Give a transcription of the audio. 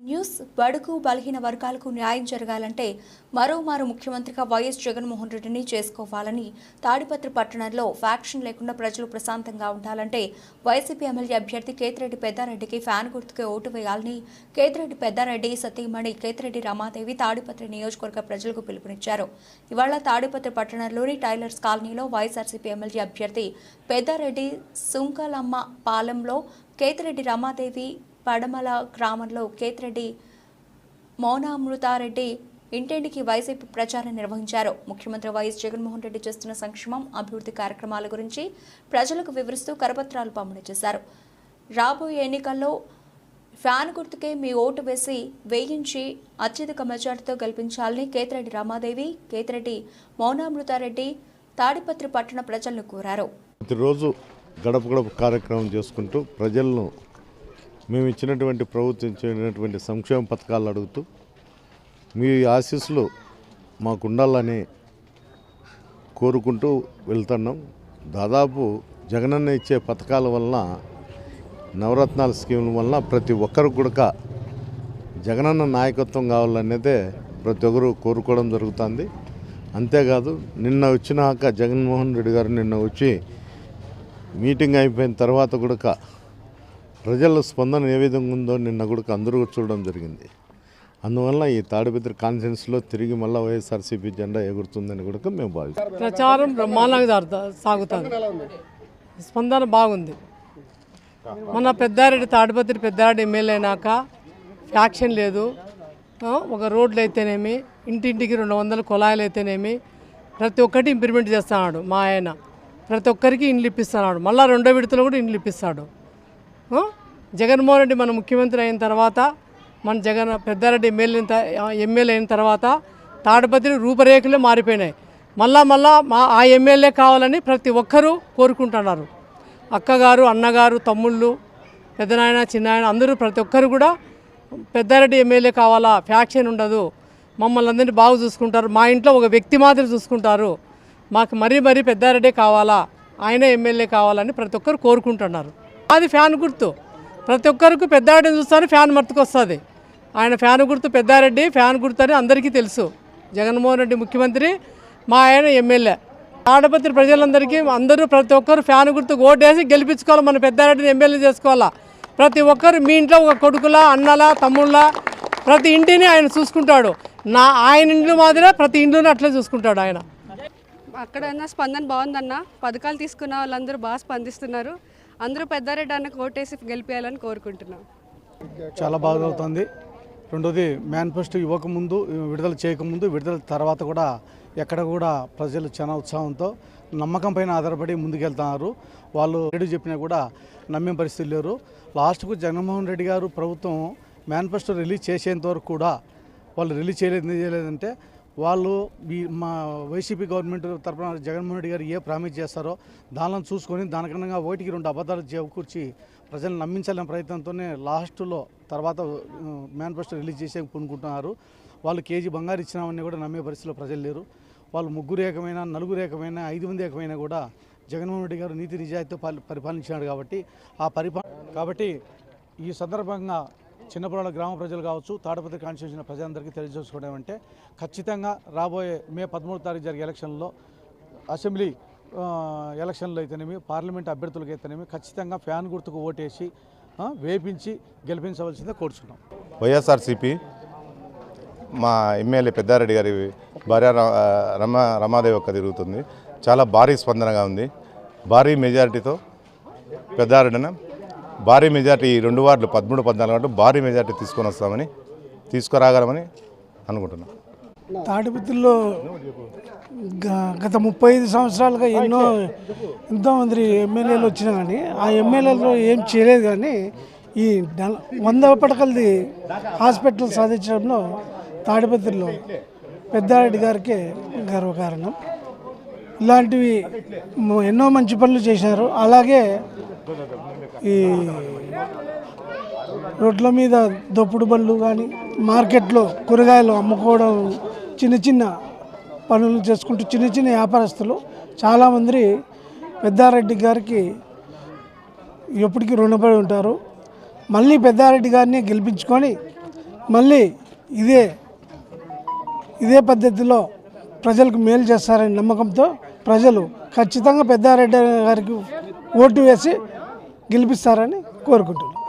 News బడుగు బలహీన వర్గాలకు న్యాయం జరగాలంటే మరోమారు ముఖ్యమంత్రిగా వైఎస్ జగన్మోహన్ రెడ్డిని చేసుకోవాలని తాడిపత్రి పట్టణంలో ఫ్యాక్షన్ లేకుండా ప్రజలు ప్రశాంతంగా ఉండాలంటే వైసీపీ ఎమ్మెల్యే అభ్యర్థి కేతిరెడ్డి పెద్దారెడ్డికి ఫ్యాన్ గుర్తుకే ఓటు వేయాలని కేతిరెడ్డి పెద్దారెడ్డి సతీమణి కేతిరెడ్డి రమాదేవి తాడిపత్రి నియోజకవర్గ ప్రజలకు పిలుపునిచ్చారు. ఇవాళ తాడిపత్రి పట్టణంలోని టైలర్స్ కాలనీలో వైఎస్ఆర్సీపీ ఎమ్మెల్యే అభ్యర్థి పెద్దారెడ్డి సుంకలమ్మ పాలెంలో కేతిరెడ్డి రమాదేవి పడమల గ్రామంలో కేతిరెడ్డి మౌనామృతారెడ్డి ఇంటింటికి వైసీపీ ప్రచారం నిర్వహించారు. ముఖ్యమంత్రి వైఎస్ జగన్మోహన్ రెడ్డి చేస్తున్న సంక్షేమం అభివృద్ధి కార్యక్రమాల గురించి ప్రజలకు వివరిస్తూ కరపత్రాలు పంపిణీ చేశారు. రాబోయే ఎన్నికల్లో ఫ్యాన్ గుర్తుకే మీ ఓటు వేసి వేయించి అత్యధిక మెజార్టీతో గెలిపించాలని కేతిరెడ్డి రామాదేవి కేతిరెడ్డి మౌనామృతారెడ్డి తాడిపత్రి పట్టణ ప్రజలను కోరారు. ప్రతిరోజు గడప గడప కార్యక్రమం చేసుకుంటూ ప్రజలను మేము ఇచ్చినటువంటి ప్రభుత్వం ఇచ్చినటువంటి సంక్షేమ పథకాలు అడుగుతూ మీ ఆశీస్సులు మాకు ఉండాలని కోరుకుంటూ వెళ్తున్నాం. దాదాపు జగనన్న ఇచ్చే పథకాల వలన నవరత్నాల స్కీముల వలన ప్రతి ఒక్కరు కూడా జగనన్న నాయకత్వం కావాలనేదే ప్రతి ఒక్కరు కోరుకోవడం జరుగుతుంది. అంతేకాదు నిన్న వచ్చినాక జగన్మోహన్ రెడ్డి గారు నిన్న వచ్చి మీటింగ్ అయిపోయిన తర్వాత కూడా ప్రజల స్పందన ఏ విధంగా ఉందో నిన్న కూడా అందరూ చూడడం జరిగింది. అందువల్ల ఈ తాడిపత్రి కాన్ఫరెన్స్లో తిరిగి మళ్ళీ వైఎస్ఆర్సీపీ జెండా ఎగురుతుందని కూడా మేము భావిస్తాం ప్రచారం బ్రహ్మాండంగా సాగుతుంది. స్పందన బాగుంది. మన పెద్దారెడ్డి తాడిపత్రి పెద్దారెడ్డి ఎమ్మెల్యే అయినాక ఫ్యాక్షన్ లేదు. ఒక రోడ్లు అయితేనేమి ఇంటింటికి రెండు వందల కుళాయిలు అయితేనేమి ప్రతి ఒక్కటి ఇంప్లిమెంట్ చేస్తున్నాడు మా ఆయన. ప్రతి ఒక్కరికి ఇండ్లు ఇప్పిస్తున్నాడు. మళ్ళీ రెండో విడతలో కూడా ఇండ్లు ఇప్పిస్తాడు. జగన్మోహన్ రెడ్డి మన ముఖ్యమంత్రి అయిన తర్వాత మన జగన్ పెద్దారెడ్డి ఎమ్మెల్యే ఎమ్మెల్యే అయిన తర్వాత తాడపత్రి రూపురేఖలే మారిపోయినాయి. మళ్ళా మళ్ళా మా ఆ ఎమ్మెల్యే కావాలని ప్రతి ఒక్కరూ కోరుకుంటున్నారు. అక్కగారు అన్నగారు తమ్ముళ్ళు పెద్దనాయన చిన్నాయన అందరూ ప్రతి ఒక్కరు కూడా పెద్దారెడ్డి ఎమ్మెల్యే కావాలా? ఫ్యాక్షన్ ఉండదు. మమ్మల్ని అందరినీ బాగా చూసుకుంటారు. మా ఇంట్లో ఒక వ్యక్తి మాత్రం చూసుకుంటారు. మాకు మరీ మరీ పెద్దారెడ్డి కావాలా? ఆయన ఎమ్మెల్యే కావాలని ప్రతి ఒక్కరు కోరుకుంటున్నారు. అది ఫ్యాన్ గుర్తు. ప్రతి ఒక్కరికి పెద్దారెడ్డిని చూస్తాను ఫ్యాన్ మర్తుకొస్తుంది. ఆయన ఫ్యాన్ గుర్తు పెద్దారెడ్డి ఫ్యాన్ గుర్తు అని అందరికీ తెలుసు. జగన్మోహన్ రెడ్డి ముఖ్యమంత్రి మా ఆయన ఎమ్మెల్యే. ఆడపత్రి ప్రజలందరికీ అందరూ ప్రతి ఒక్కరు ఫ్యాన్ గుర్తు ఓటేసి గెలిపించుకోవాలి మన పెద్దారెడ్డిని ఎమ్మెల్యే చేసుకోవాలా? ప్రతి ఒక్కరు మీ ఇంట్లో ఒక కొడుకులా అన్నలా తమ్ముళ్ళ ప్రతి ఇంటిని ఆయన చూసుకుంటాడు. నా ఆయన ఇండ్లు మాదిరే ప్రతి ఇండ్లు అట్లే చూసుకుంటాడు ఆయన. అక్కడ స్పందన బాగుందన్న. పథకాలు తీసుకున్న వాళ్ళందరూ బాగా స్పందిస్తున్నారు. అందరూ పెద్దారెడ్డి అన్నకు ఓటేసి గెలిపేయాలని కోరుకుంటున్నాం. చాలా బాగా అవుతుంది. రెండోది మేనిఫెస్టో ఇవ్వకముందు విడుదల చేయకముందు విడుదల తర్వాత కూడా ఎక్కడ కూడా ప్రజలు చాలా ఉత్సాహంతో నమ్మకం పైన ఆధారపడి ముందుకెళ్తున్నారు. వాళ్ళు రెడ్డి చెప్పినా కూడా నమ్మే పరిస్థితి లేరు. లాస్ట్కు జగన్మోహన్ రెడ్డి గారు ప్రభుత్వం మేనిఫెస్టో రిలీజ్ చేసేంత వరకు కూడా వాళ్ళు రిలీజ్ చేయలేదు చేయలేదంటే వాళ్ళు ఈ మా వైసీపీ గవర్నమెంట్ తరఫున జగన్మోహన్ రెడ్డి గారు ఏ ప్రామిస్ చేస్తారో దానిని చూసుకొని దానికన్నా ఒకటికి రెండు అబద్ధాలు చేకూర్చి ప్రజలను నమ్మించాలనే ప్రయత్నంతోనే లాస్ట్లో తర్వాత మేనిఫెస్టో రిలీజ్ చేసే పూనుకుంటున్నారు. వాళ్ళు కేజీ బంగారు ఇచ్చినామని కూడా నమ్మే పరిస్థితిలో ప్రజలు లేరు. వాళ్ళు ముగ్గురు ఏకమైన నలుగురు ఏకమైన ఐదు మంది ఏకమైన కూడా జగన్మోహన్ రెడ్డి గారు నీతి నిజాయితీతో పరిపాలించినాడు కాబట్టి ఆ పరిపా కాబట్టి ఈ సందర్భంగా చిన్నపురాల గ్రామ ప్రజలు కావచ్చు తాడపత్రి కాన్స్టిట్యూషన్ ప్రజలందరికీ తెలియజేసుకోవడం అంటే ఖచ్చితంగా రాబోయే మే పదమూడు తారీఖు జరిగే ఎలక్షన్లో అసెంబ్లీ ఎలక్షన్లు ఎలక్షన్లో అయితేనేమి పార్లమెంట్ అభ్యర్థులకు అయితేనేమి ఖచ్చితంగా ఫ్యాన్ గుర్తుకు ఓటేసి వేపించి గెలిపించవలసిందే కోరుచున్నాం. వైఎస్ఆర్సిపి మా ఎమ్మెల్యే పెద్దారెడ్డి గారి భార్య రమ రమాదేవి ఒక్క తిరుగుతుంది. చాలా భారీ స్పందనగా ఉంది. భారీ మెజారిటీతో పెద్దారెడ్డిన భారీ మెజార్టీ ఈ రెండు వార్డులు పదమూడు పద్నాలుగు వార్డులు భారీ మెజార్టీ తీసుకొని వస్తామని తీసుకురాగలమని అనుకుంటున్నాం. తాడిపత్రిలో గత ముప్పై ఐదు సంవత్సరాలుగా ఎన్నో ఎంతోమంది ఎమ్మెల్యేలు వచ్చినా కానీ ఆ ఎమ్మెల్యేలు ఏం చేయలేదు కానీ ఈ వంద పడకలది హాస్పిటల్ సాధించడంలో తాడిపత్రిలో పెద్దారెడ్డి గారికి గర్వకారణం. ఇలాంటివి ఎన్నో మంచి పనులు చేశారు. అలాగే ఈ రోడ్ల మీద దొప్పుడు బళ్ళు కానీ మార్కెట్లో కూరగాయలు అమ్ముకోవడం చిన్న చిన్న పనులు చేసుకుంటూ చిన్న చిన్న వ్యాపారస్తులు చాలామంది పెద్దారెడ్డి గారికి ఎప్పటికీ రుణపడి ఉంటారు. మళ్ళీ పెద్దారెడ్డి గారిని గెలిపించుకొని మళ్ళీ ఇదే ఇదే పద్ధతిలో ప్రజలకు మేలు చేస్తారని నమ్మకంతో ప్రజలు ఖచ్చితంగా పెద్దారెడ్డి గారికి ఓటు వేసి గెలిపిస్తారని కోరుకుంటున్నాను